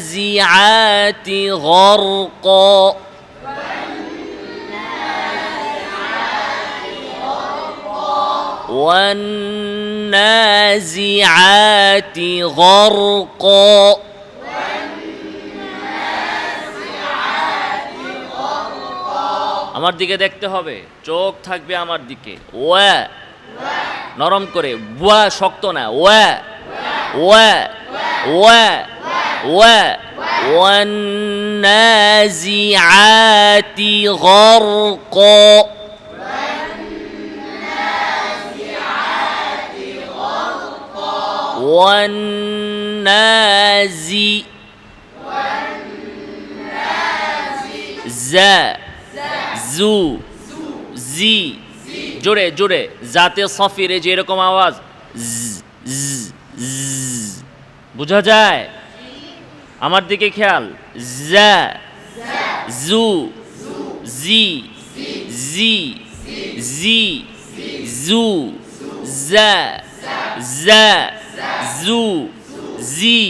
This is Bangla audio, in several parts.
والنازعات غرقا والنازعات غرقا আমার দিকে দেখতে হবে চোখ থাকবে আমার দিকে ওয়া নরম করে ওয়া শক্ত না ওয়া ওয়া ওয়া ওয়া والنازعات غرقا والنازي زا জু জি জোরে জোরে জাতে সফিরে যে এরকম আওয়াজ জ, জ, জ। বোঝা যায়? আমার দিকে খেয়াল। জা। জু। জি। জি। জি। জু। জা। জা। জু। জি।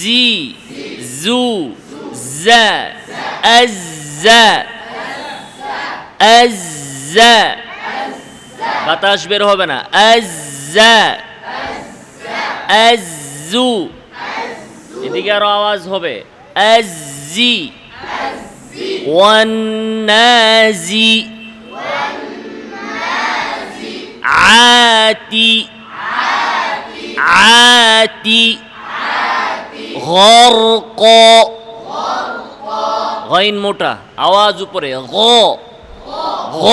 জি। জু। জা। আজ্জা আজ্জা বাতাস বের হবে না। আজ্জা আজু এদিকে আরও আওয়াজ হবে। আজি ওয়ান্নাজি। আতি। আতি। গরক। গইন মোটা, আওয়াজ উপরে। গ। গ।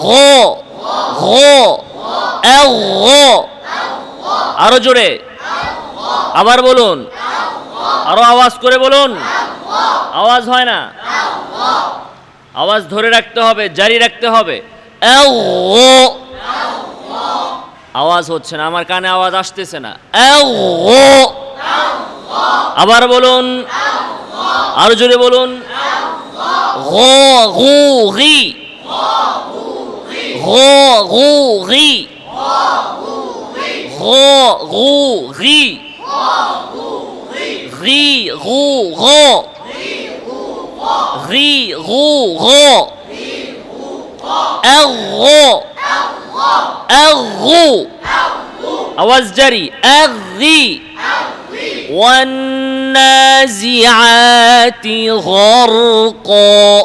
গ। গ। এ গ আরো জোরে আবার বলুন আরো আওয়াজ করে বলুন আওয়াজ হয় না আওয়াজ ধরে রাখতে হবে জারি রাখতে হবে এ গ আওয়াজ হচ্ছে না আমার কানে আওয়াজ আসতেছে না এ গ আবার বলুন আরো জোরে বলুন غ غو غي غ غو غو غي غي غو غو غي غو غو الغو الغو أوز جري أغي والنازعات غرقا.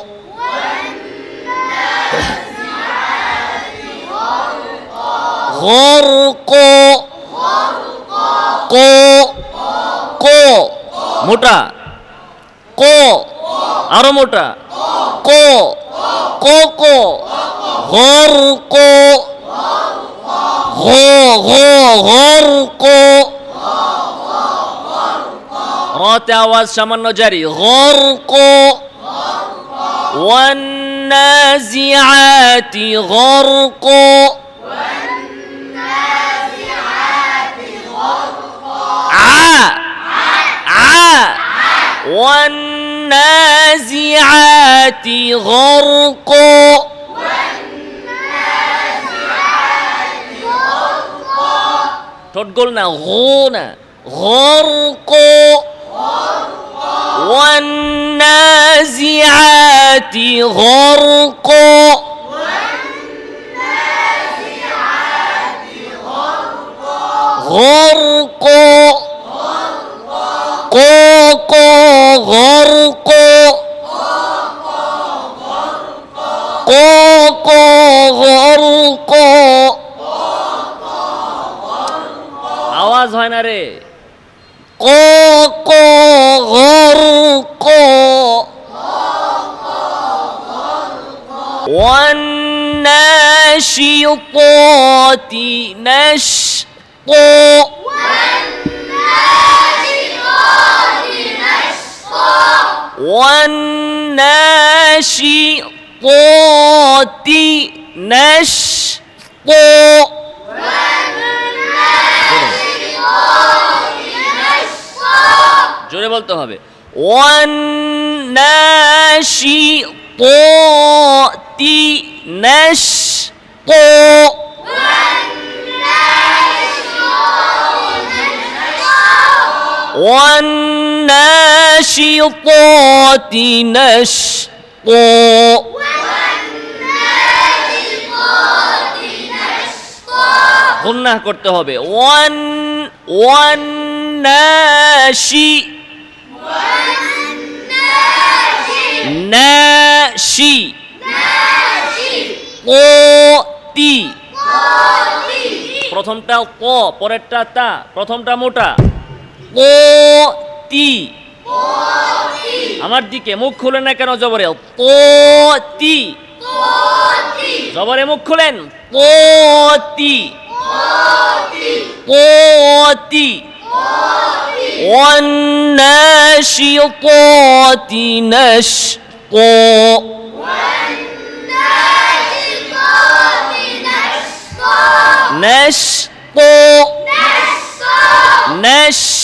غرقا. কো কো মোটা কো আরো মোটা কো কো কো গরকো ঘো ঘো গরকো রতে আওয়াজ সামান্য জারি গরক والنازعات غرق ع ع والنازعات غرق ঠোঁট গোল না ঘো না غرق والنازعات غرق غرق قوق غرق قوق غرق আওয়াজ হয় না রে قوق غرق والناشطات نشطا والناشطات نشطا জোরে বলতে হবে والناشطات نشطا والناشطات نشطا গুন্নাহ করতে হবে ওয়ান ওয়ান নাশি নাশি কোতি প্রথমটা ক পরেরটা তা প্রথমটা মোটা কোতি আমার দিকে মুখ খুলে না কেন জবরে কোতি জবরে মুখ খুলেন কোতি কোতি والناشطات نشطا نشطا نش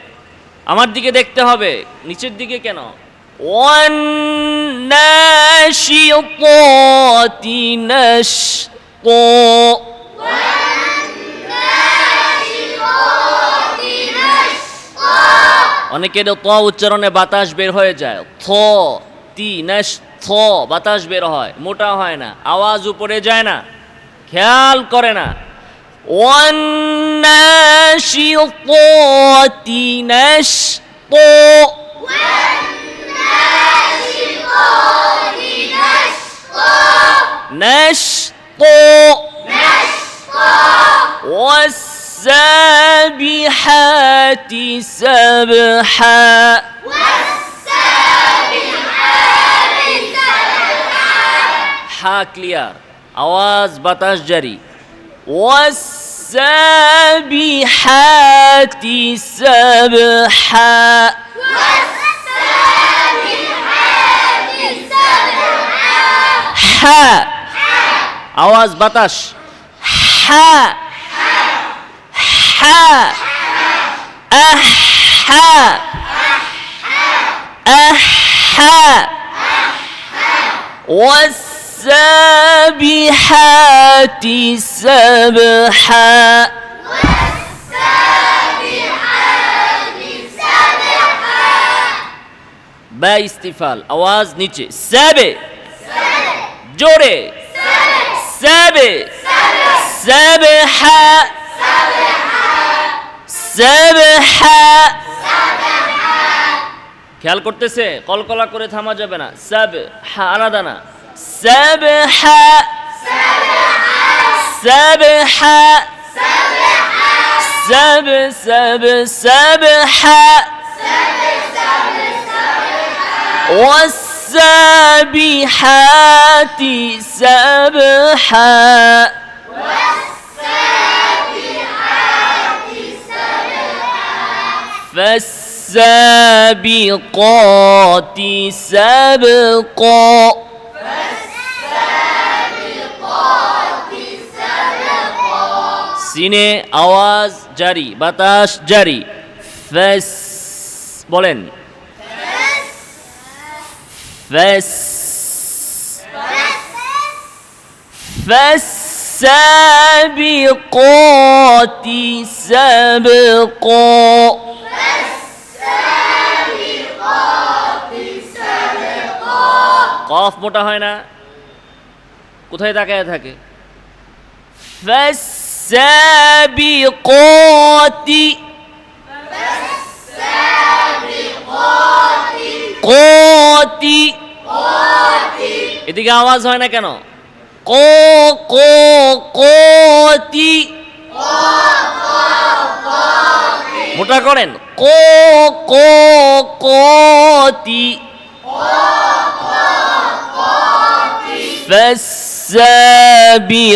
আমার দিকে দেখতে হবে, নিচের দিকে কেন? অনেকের ত উচ্চারণে বাতাস বের হয়ে যায়, থ, তি, নেশ, থ, বাতাস বের হয়, মোটা হয় না, আওয়াজ উপরে যায় না, খেয়াল করে না। والناشطات نشطا. والناشطات نشطا. نشطا نشطا والسابحات سبحا. والسابحات سبحا حاك ليار آواز بطاش جري والسابحات سبحا হা আওয়াজ বাতাস হা হা আহ হা আহ হা والسابحات سبحا বা ইস্তিফাল আওয়াজ নিচে সাবে জোরে সাবে সাবহা সাবহা খেয়াল করতেছে কলকলা করে থামা যাবে না সাব হা আলাদা না سبحا سبحا سب سب سبحا والسابحات سبحا. فالسابقات سبقا. সিনে আওয়াজ জারি বাতাস জারি ফেস বলেন ফেস فالسابقات سبقا কফ মোটা হয় না কোথায় তাকায় থাকে فالسابقات কোতি এদিকে আওয়াজ হয় না কেন কো কো কোতি মোটা করেন কো কো কোতি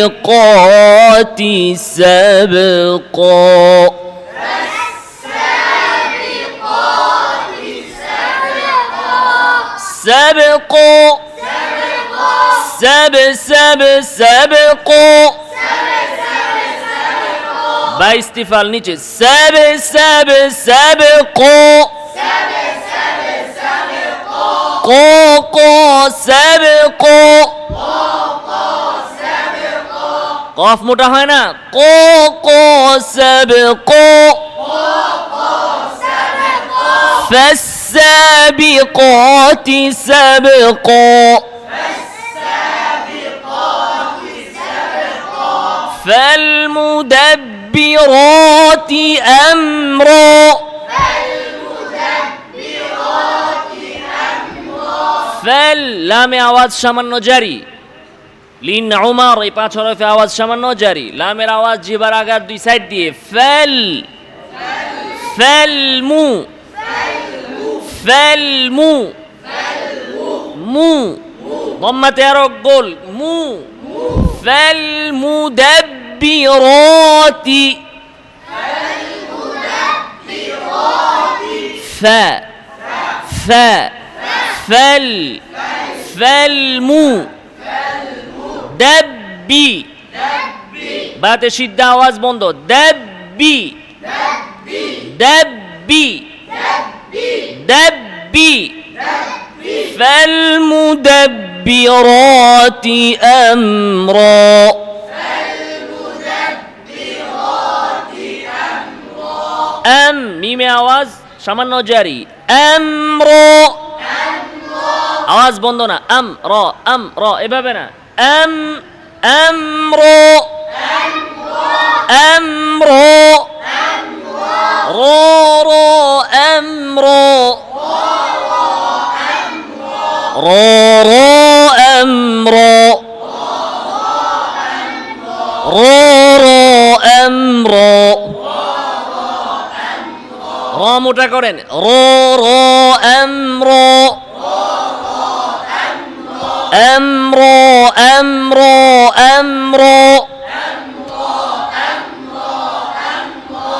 فالسابقات سبقا. فالسابقات سبقا. سبقا سب سب سبقا. بايس تفعل نيتشه سب سب سبقا سب سب سبقا قا قا سبقا কফ মোটা হয় না কো কো সাবকু فالسابقات سبقا فالمدبرات أمرا فال লামে আওয়াজ সামান্য জারি লিন উমার এই পাঁচ হরফে আওয়াজ সামান্য জারি লামের আওয়াজ জিবার আগার দুই সাইড দিয়ে ফেল ফেল মু ফেল মু মু ضمة তেরো গোল মু ফেল মু দেবিরতি ف ف فل فالمو দাব্বি বাতে সিদ্ধা আওয়াজ বন্ধ দাব্বি দাব্বি দাব্বি فالمدبرات أمرا أم মিমে আওয়াজ সামান্য জারি আমরো আওয়াজ বন্ধ না আম র আম র এভাবে না আম আমরো আমরো রো রো আমরো রো রো আমরো রো রো আমরো র মোটা করেন রো রো আমরো أمرو أمرو أمرو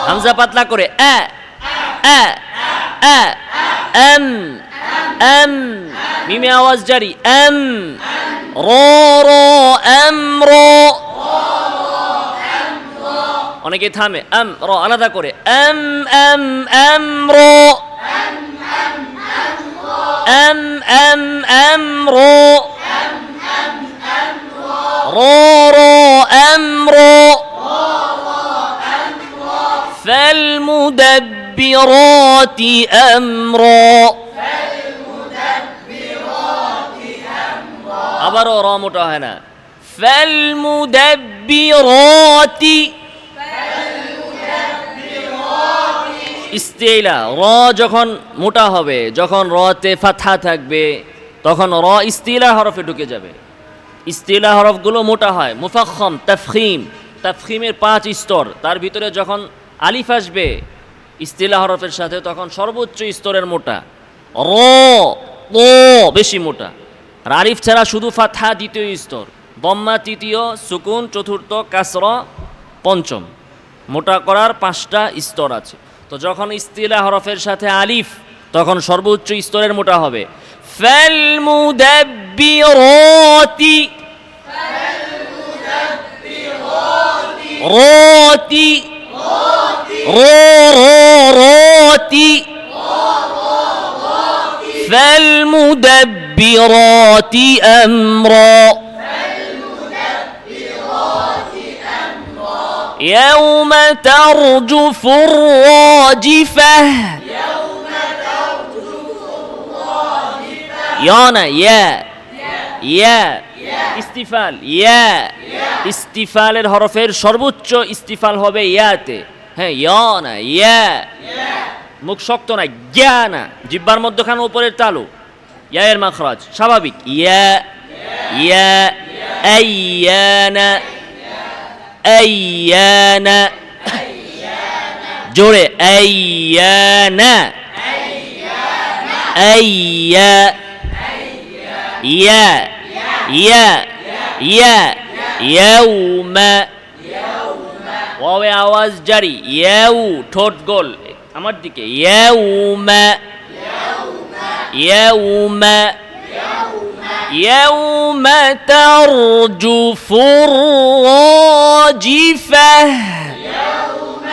হামজা পাতলা করে আ আ আ এম এম মিমে আওয়াজ জারি M rho rho M rho অনেকে থামে এম র আলাদা করে M M M rho M M M rho رو رو أمرو فالمدبرات أمرا আবারও র মোটা হয় না فالمدبرات ইস্তেইলা র যখন মোটা হবে যখন রতে ফাথা থাকবে তখন র ইস্তিলা হরফে ঢুকে যাবে ইস্তিলা হরফগুলো মোটা হয় মুফাক্ষম তাফখিম। তাফখিমের পাঁচ স্তর, তার ভিতরে যখন আলিফ আসবে ইস্তিলা হরফের সাথে তখন সর্বোচ্চ স্তরের মোটা। র বেশি মোটা। আর আরিফ ছাড়া শুধু ফাথা দ্বিতীয় স্তর। বম্মা তৃতীয়, সুকুন, চতুর্থ, কাসর, পঞ্চম। মোটা করার পাঁচটা স্তর আছে। তো যখন ইস্তিলা হরফের সাথে আলিফ, তখন সর্বোচ্চ স্তরের মোটা হবে। ফেল মুদাব্বিরাতি راتي رو رو راتي فالمدبرات أمرا. يوم ترجف الراجفة. يوم ترجف الراجفة يانا يا يا. استفال يا, يا. ইস্তিফালের হরফের সর্বোচ্চ ইস্তিফাল হবে ইয়াতে। হ্যাঁ ইয়া না, ইয়া। মুখ শক্ত না জ্ঞা না। জিব্বার মধ্যখান উপরের তালু। ইয়া এর মাখরাজ, স্বাভাবিক। ইয়া জোরে আইয়ানা আইয়া, ইয়া ইয়া ইয়া। ইয়াউমা ওয়াওয়ে আওয়াজ জারি ইয়াউ ঠোঁট গোল আমার দিকে ইয়াউমা ইয়াউমা يوم ترجف الراجفة يوم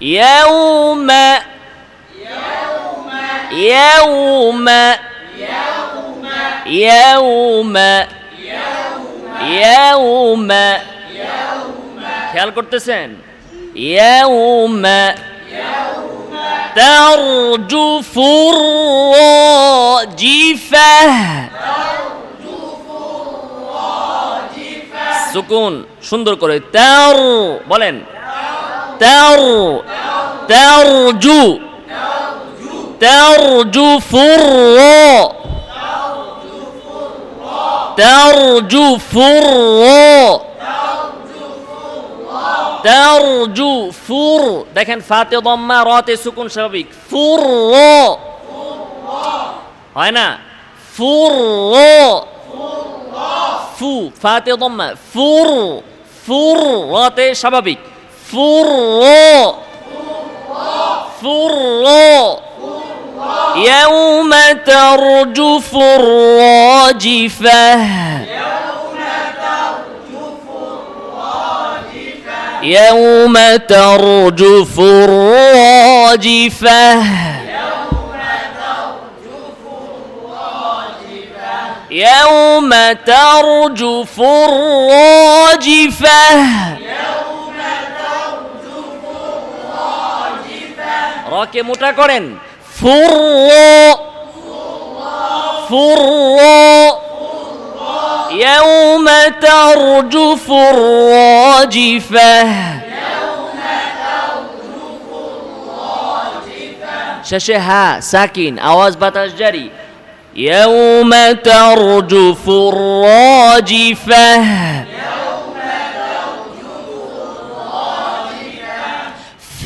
يوم يوم يوم খেয়াল করতেছেন يوم ترجف الراجفة সুকুন সুন্দর করে তার বলেন তার তারজু ترجف الراء ترجف الراء তারজু ফুর দেখেন ফাতে দম্মা রতে সুকুন স্বাভাবিক ফুর হয় না ফুর ফু ফাতে দম্মা ফুর ফুর রতে স্বাভাবিক ফুর ফুর يوم ترجف الراجفة. يوم ترجف الراجفة. يوم ترجف الراجفة. يوم ترجف الراجفة. يوم ترجف الراجفة ركب متكرن ফুর ফুর يوم ترجف الراجفة শেষে হা সাকিন আওয়াজ বাতাস জারি يوم ترجف الراجفة فه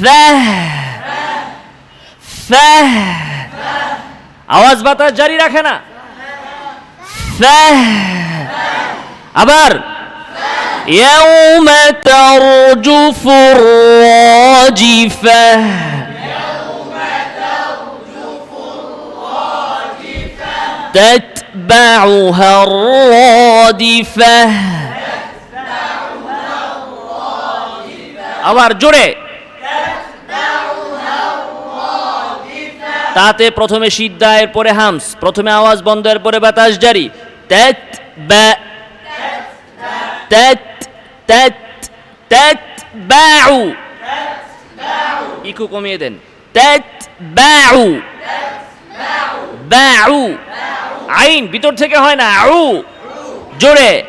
فه আওয়াজ বাতাস জারি রাখে না فه আবার يوم ترجف الراجفة تتبعها الرادفة আবার জোরে তাতে প্রথমে সিদ্ধা এরপরে হামস, প্রথমে আওয়াজ বন্ধ, এরপরে বাতাস জারি। তেত ব্যা তেত তেত ব্যাউ ইকু কমিয়ে দেন। তেত ব্যাউ ব্যাউ আইন ভিতর থেকে হয় না। আউ। জোরে।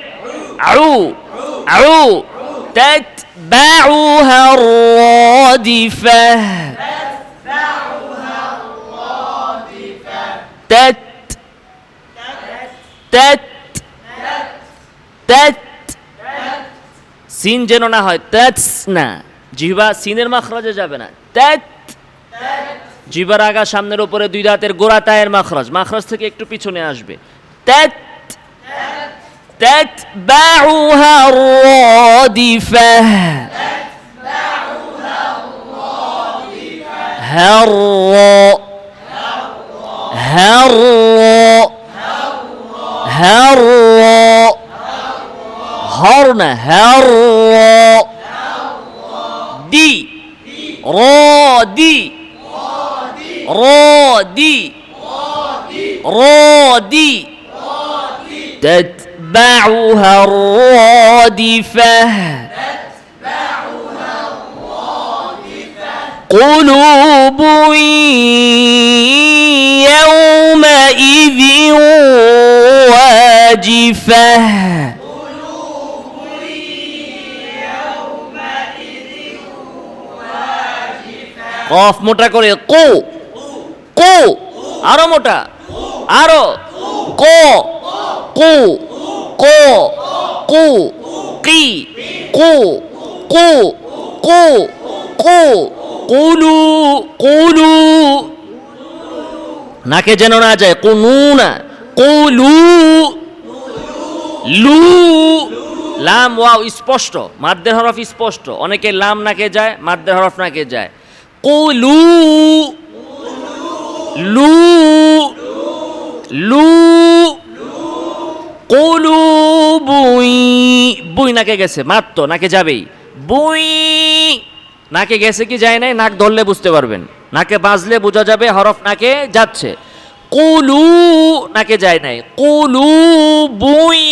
আউ। আউ। তেত ব্যাউ হ্যাঁ تت تت تت সিন যেন না হয় তাতস না জিহ্বা সিনের মাখরাজে যাবে না তাত জিহ্বার আগা সামনের উপরে দুই দাঁতের গোড়া তায়ের মাখরাজ মাখরাজ থেকে একটু পিছনে আসবে তাত تتبعها الرادفة هر هر هر هر هر دي. رادي. رادي. رادي. تتبعها الرادفة. قلوب يومئذ واجفة কফ মোটা করে কো কো আরো মোটা আরো কো কো কো কো কি কো কো কো কো কুলু কুলু। নাকে যেন না যায় কুনু না কুলু। লু। লাম, ওয়াও, স্পষ্ট। মাদ্দের হরফ স্পষ্ট। অনেকে লাম নাকে যায় মাদ্দের হরফ নাকে যায়। কুলু। লু। লু। কুলু, বুই। বুই নাকে গেছে মাত্র নাকে যাবেই। বুই। নাকে গেছে কি যায় নাই, নাক ধরলে বুঝতে পারবেন। নাকে বাজলে বোঝা যাবে হরফ নাকে যাচ্ছে। কুলু নাকে যায় নাই। কুলু বুই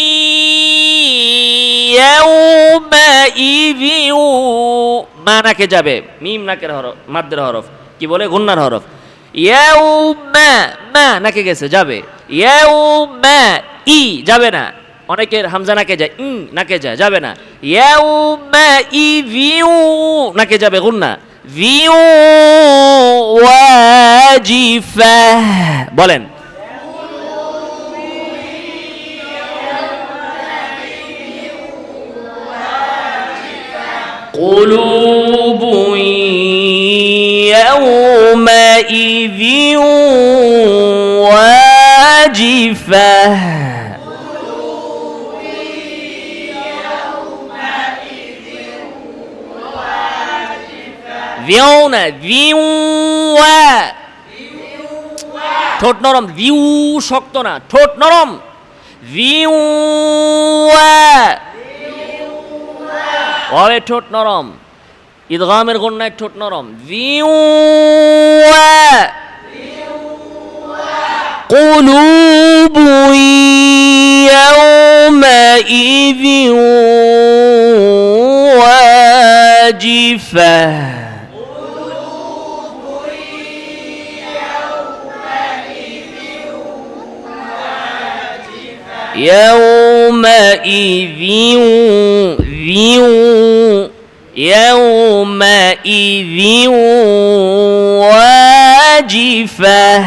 মা নাকে যাবে। মিম নাকের হরফ, মাদ্দের হরফ। কি বলে? গুন্নার হরফ। ইয়াউমা মা নাকে গেছে, যাবে। ইয়াউমা ই, যাবে না। অনেকের হামজা নাকে যায় ই নাকে যায় যাবে না ইয়াউমা ই ভিউ নাকে যাবে গুন্না ভিউ ওয়াজিফা বলেন قلوب يومئذ واجفة ভিউ না ভিউ ঠোঁট নরম ভিউ শক্ত না ঠোঁট নরম ভিউ ওয়ে ঠোঁট নরম ঈদগামের গণ্যায় ঠোঁট নরম ভিউ قلوب يومئذ واجفة يومئذ ذيو يومئذ واجفة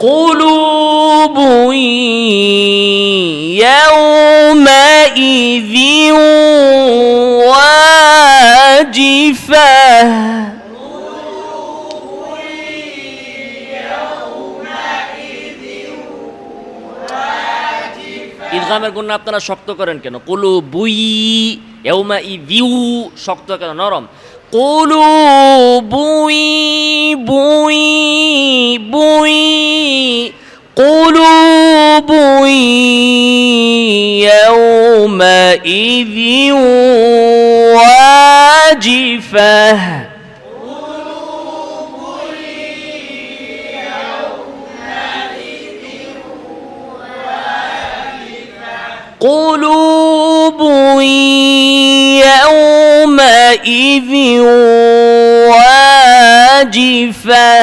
قلوب يومئذ واجفة ইদগামের গুণ আপনারা শক্ত করেন কেন? কুলু বুই এউমা ই ভিউ শক্ত কেন? নরম। কুলু বুই বুই বুই, কুলু বুই এউমা ই قلوب يومئذ واجفة.